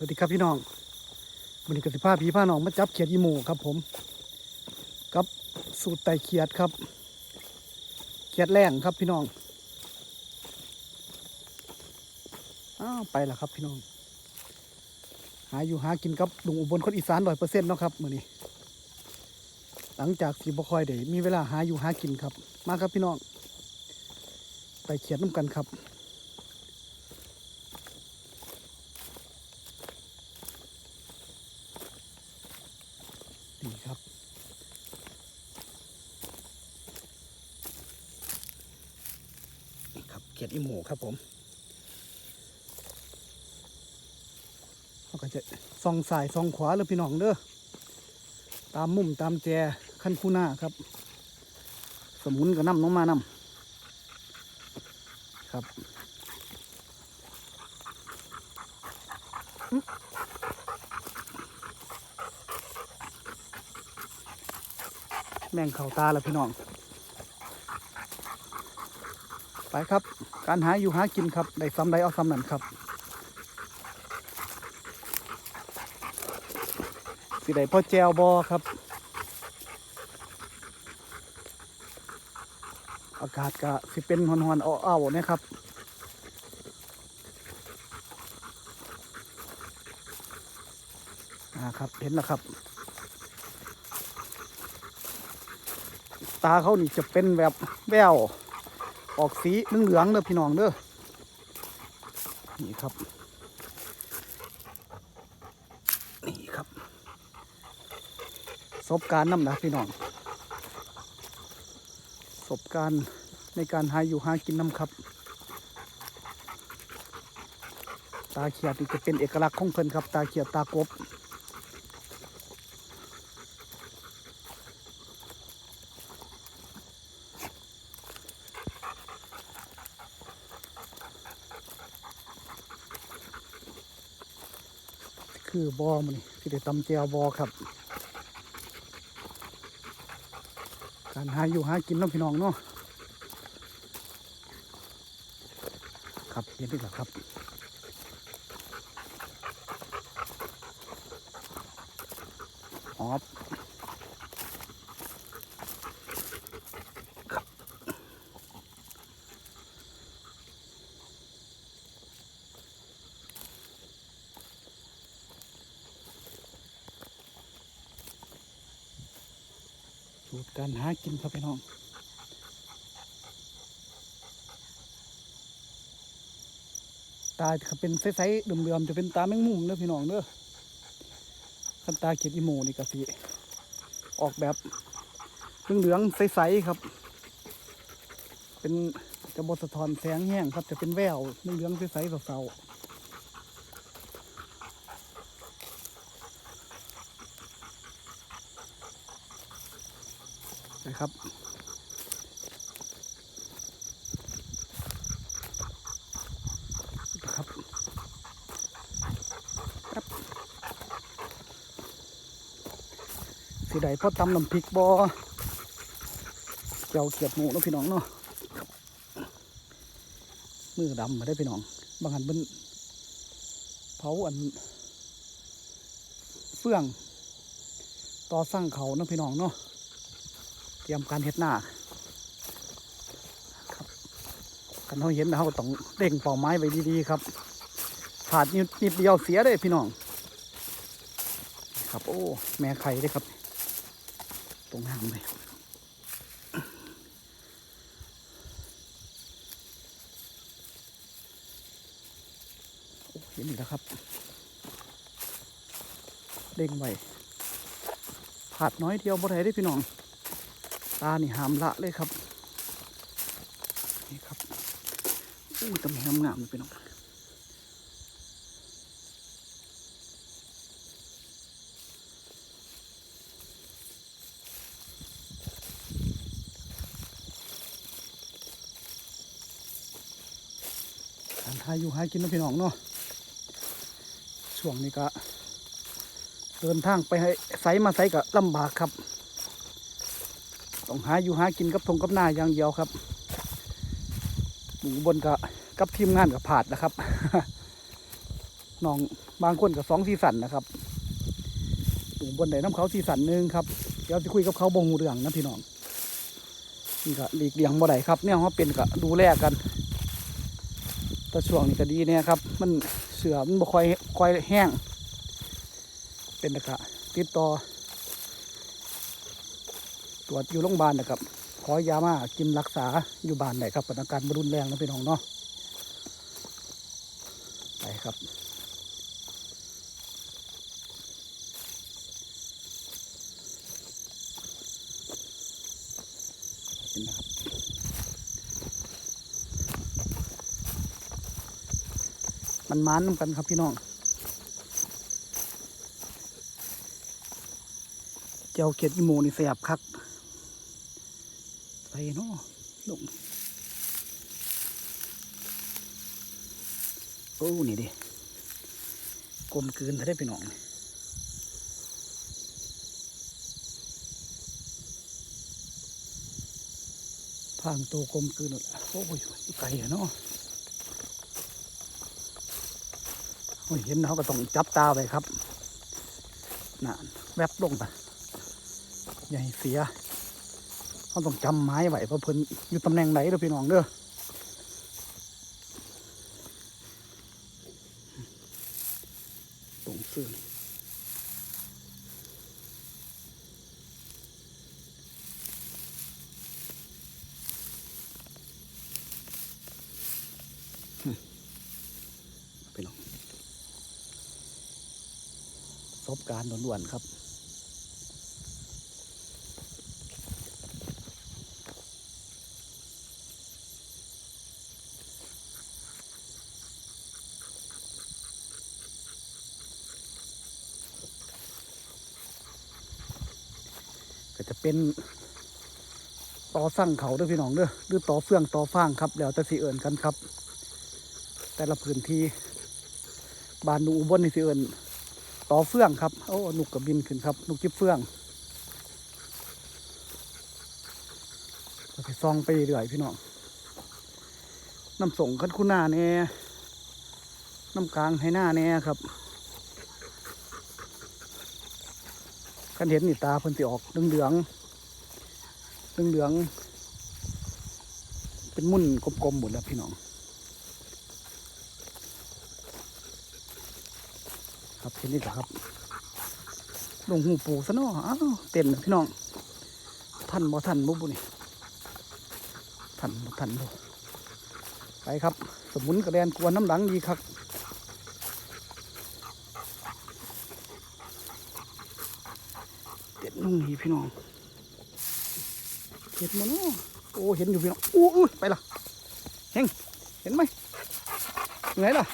สวัสดีครับพี่น้องวันนี้กสิภาพี่พาน้องมาจับเขียดอีโมครับผมกับสูตรไตเขียดครับ เขียดแรงครับพี่น้องอ้าวไปแล้วครับพี่น้อง หาอยู่หากินกับลุงอุบลคนอีสานร้อยเปอร์เซ็นต์เนาะครับมื้อนี้ หลังจากที่บ่คอยได้มีเวลาหาอยู่หากินครับ มาครับพี่น้องไปเขียดน้ำกันครับ ดีครับ นี่ครับ เขียดอีหมูครับผมเราก็จะส่องสายส่องขวาเลยพี่น้องเด้อตามมุมตามแจขั้นคู่หน้าครับ สมุนกับน้ำน้องมานำครับแม่งเข่าตาแล้วพี่น้อง ไปครับ การหาอยู่หากินครับได้ซ้ำใดเอาซ้ำนั่นครับสิได้พ่อแจวบอครับ อากาศก็สิเป็นหอนๆอ้าวๆนะครับอ่าครับเห็นแล้วครับ ตาเขานี่จะเป็นแบบแวว ออกสีเหลืองๆเด้อพี่น้องเด้อนี่ครับนี่ครับสบการณ์นำนะพี่น้องสบการณ์ในการหาอยู่หากินน้ำครับ ตาเขียดนี่จะเป็นเอกลักษณ์ของเพิ่นครับ ตาเขียดตากบ คือบอมันนี่ที่ได้ตำเจียวบอครับ การหาอยู่หากินน้องพี่น้องเนาะครับเห็นดีกว่าครับอ๋อบ สูตรการหากินครับพี่น้องตาจะเป็นใสๆเดิมๆจะเป็นตาแมงมุมเด้อพี่น้องเด้อคันตาเขียดอีโมนี่ก็สิออกแบบเหลืองๆใสๆครับ เป็นจะบสะท้อนแสงแห้งครับจะเป็นแววเหลืองๆใสๆเศร้าๆ นะครับครับครับสีใดพอตำน้ำพริกบอเจ้าเขียดหมูเนาะพี่น้องเนาะมือดำมาได้พี่น้อง บางหันเป็นเผาอัน เฟื่อง ต่อสร้างเขานะพี่น้องเนาะ ตรียมการเฮ็ดหน้าครับกันเขาเห็นเขาต้องเร่งเป่าไม้ไว้ดีๆครับขาดนิดเดียวเสียเลยพี่น้อง ครับ โอ้ แม่ไข่ได้ครับ ตรงหางเลยโอ้เห็นอีกแล้วครับ เด้งไว้ผาดน้อยเดียวบ่ได้ได้พี่น้อง ตานี่หามละเลยครับนี่ครับอู้ตำแหงงามๆเลยพี่น้องการหาอยู่หากินนะพี่น้องเนาะช่วงนี้ก็เดินทางไปให้ไสมาไสก็ลำบากครับ ต้องหาอยู่หากินกับทงกับหน้าอย่างเดียวครับหมูบนกับกับทีมงานกับผาดนะครับน้องบางคนก็สองซีสันนะครับดูบนไหนน้ำเขาซีสันหนึ่งครับเดี๋ยวจะคุยกับเขาบงหูเรื่องนะพี่น้องนี่ก็หลีกเลี่ยงบ่ได้ครับเนี่ยเขาเป็นก็ดูแลกันแต่ช่วงนี้ก็ดีเนี่ยครับ มันเสือมันบ่ค่อยค่อยแห้ง เป็นตะกะติดต่อ ตรวจอยู่โรงพยาบาลนะครับ ขอยามากินรักษาอยู่บ้านไหนครับอาการบรุนแรงนะพี่น้องเนาะไปครับเห็นนะครับมันมานน้ำกันครับพี่น้องเจ้าเขียดอีโมนี่แสบคัก ไปเนาะลงโอ้นี่ดิกลมกลืนถ้าได้พี่น้องพางตัวกลมกลืนหมดแล้วโอ้ยไก่อะเนาะโอ้ยเห็นเขาก็ต้องจับตาไปครับน่ะแวบลงไปอย่าให้เสีย เขาต้องจำไม้ไว้เพราะเพิ่นอยู่ตำแหน่งไหนเด้อพี่น้องเด้อตรงซื่อนี่หึพี่น้องประสบการณ์ล้วนๆครับ เป็นต่อสั่งเขาด้วยพี่น้องเด้อหรือต่อเฟื่องต่อฟางครับ แล้วแต่สิเอิญกันครับ แต่ละพื้นที่บ้านนูอุบลนี่สิเอิญต่อเฟื่องครับโอ้นุกกับบินขึ้นครับนุกจิบเฟื่องไปซองไปเรื่อยพี่น้องน้ำส่งคันคุณหน้าแน่น้ำกลางให้หน้าแน่ครับกันเห็นนี่ตาเพิ่นสิออกเหลืองเหลือง เหลืองๆเป็นมุ่นกลมๆหมดแล้วพี่น้อง ครับเห็นนี่แหละครับลงหูปูซะเนาะอ้าวเต้นพี่น้องทันบ่ทันบุบุนี่ทันบ่ทันบ่ไปครับ สมุนกระแดนกวนน้ำหลังดีครับเด็ดนุ่งนี่พี่น้อง เห็ดหมันโอ้เห็นอยู่พี่น้องอู้อู้ไปละเฮงเห็นไหมไหนล่ะ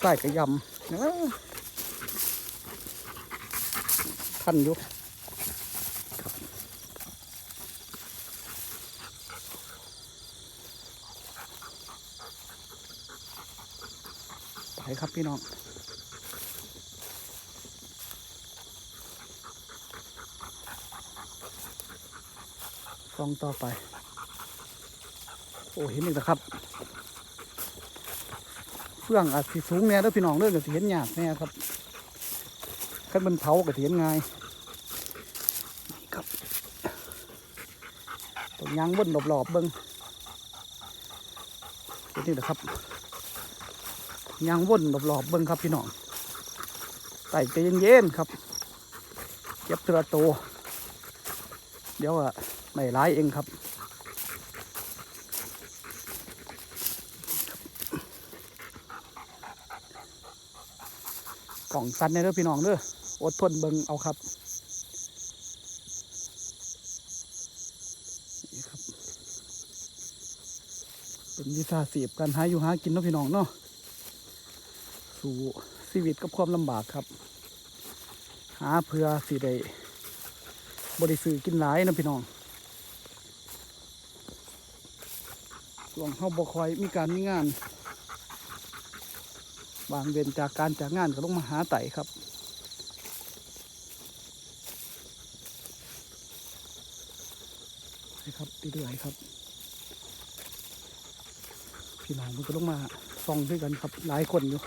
ใส่กระยำเอ้อทันอยู่ไปครับพี่น้อง องต่อไป โอ้เห็นอีกแล้วครับเฟื่องอาจสิสูงแน่เด้อพี่น้องเด้องก็สิเห็นยากแน่ครับคันมันเผาก็สิเห็นง่ายนี่ครับต้องยางวนรอบๆเบิ้งเห็นนี่แหละครับยางวนรอบๆเบิ้งครับพี่น้องไต่ใจเย็นๆครับ เก็บเตือโตวเดี๋ยวอะ ไม่ร้ายเองครับกล่องสันในเด้อพี่น้องเด้ออดทนเบิ่งเอาครับนี่ครับ เป็นวิชาสีบการหาอยู่หากินเนาะพี่น้องเนาะสู่ชีวิตกับความลำบากครับ หาเพื่อสิได้บริสื่อกินหลายเนาะพี่น้อง ช่วงเฮาบ่คอยมีการมีงาน บางเว้นจากการจากงานก็ต้องมาหาไต่ครับใช่ครับเรื่อยๆครับ พี่น้องมันก็ต้องมาส่องด้วยกันครับหลายคนอยู่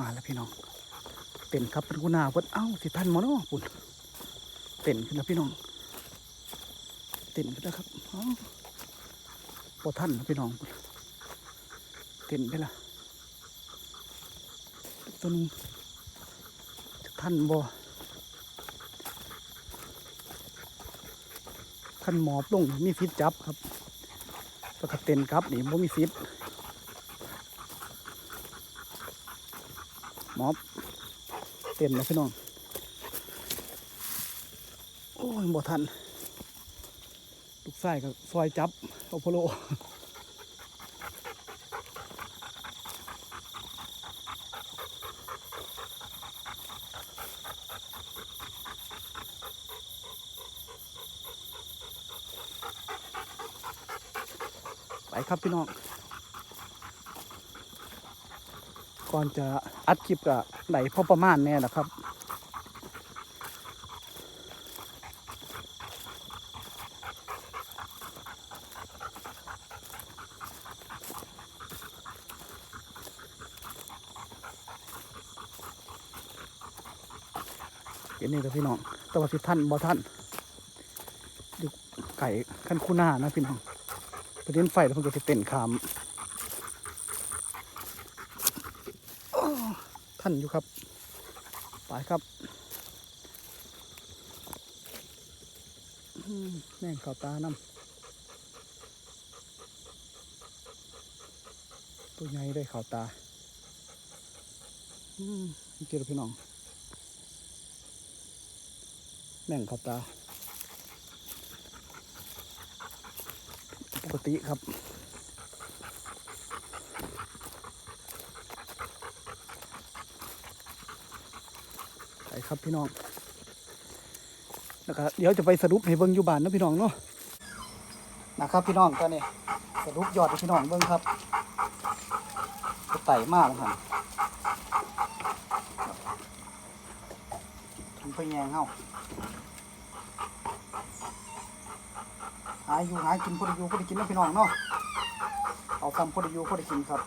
มาแล้วพี่น้องเต้นครับเป็นกุนาเพิ่นเอ้าสิทันมอเนาะปุ่นเต้นขึ้นแล้วพี่น้องเต้นขึ้นแล้วครับเอ้าบ่ทันนพี่น้องเต้นไปละตัวนึงจะทันบ่ขันหมอบลงมีฟิตจับครับแล้วก็เต้นครับนี่บ่มีฟิต มอบเต้นแล้วพี่น้อง โอ้ยบ่ทัน ลูกไส้กับซอยจับโอโพโลไปครับพี่น้อง ก่อนจะ อัดคลิปกับไหนพอประมาณแน่นะครับเห็นนี่ครับพี่น้องแตว่าสิท่านบ่ท่านดูไก่ขั้นคู่หน้านะพี่น้องประเด็นไฟแล้วมันก็จะเต้นขามอ้อท่า นอยู่ครับ ไปครับแม่งข่าวตาน้ำตัวใหญ่ได้ข่าวตาอืมเจอพี่น้อง แม่งขับตา ปกติครับ ไปครับพี่น้องแล้วก็เดี๋ยวจะไปสรุปให้เบิ้งอยู่บ้านนะพี่น้องเนาะนะครับพี่น้องก็นี่สรุปยอดพี่น้องเบิ้งครับก็ไต่มากครับถึงไปแยงเฮาหาอยู่หากินพอดีอยู่พอดีกินนะพี่น้องเนาะเอาซ้ำพอดีอยู่พอดีกินครับ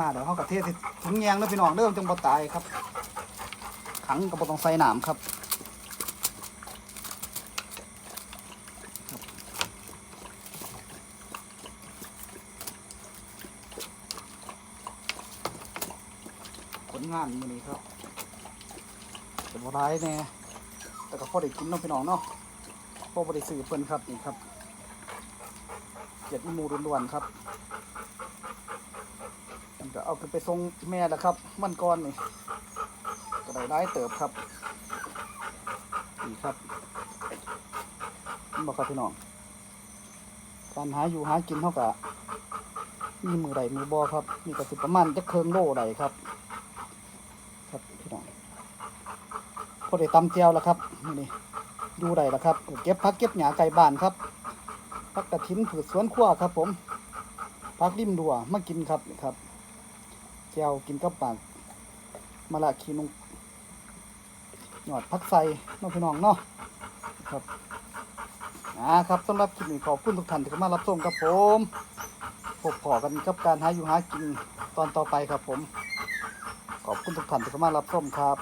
มาเดี๋ยวเขากับเทศถึงแยงแล้วพี่น้องเริ่มจังบ่ตายครับ ขังกับบ่ต้องใส่หนามครับผลงานมือนี้ครับจะบ่ร้ายแน่แต่ก็พอได้กินเนาะพี่น้องเนาะพอบ่ได้ซื้อเพิ่นครับนี่ครับเกียดอีหมูล้วนๆครับ มันก็เอาขึ้นไปส่งแม่แล้วครับ มันก่อนนี่ก็ได้ร้ายเติบครับนี่ครับนี่บอกครับพี่น้องการหาอยู่หากินเท่ากับมีมือใดมือบ่ครับมีกระสิประมาณจะเคิงโล่ใดครับ ครับพี่น้องพอได้ตำเจียวแล้วครับนี่อยู่ใดแล้วครับเก็บพักเก็บหญ้าไก่บ้านครับพักกระถินผืดสวนขั้วครับ ผมพักริมดัวมากินครับนี่ครับ จียวกินกับปากมาละขีนงหยอดพักใส่น้องพี่น้องเนาะครับอ่าครับสำหรับคลิปนี้ขอบคุณทุกท่านที่เข้ามารับชมครับผมพบพอกันกับการหาอยู่หากินตอนต่อไปครับผม ขอบคุณทุกท่านที่เข้ามารับชมครับ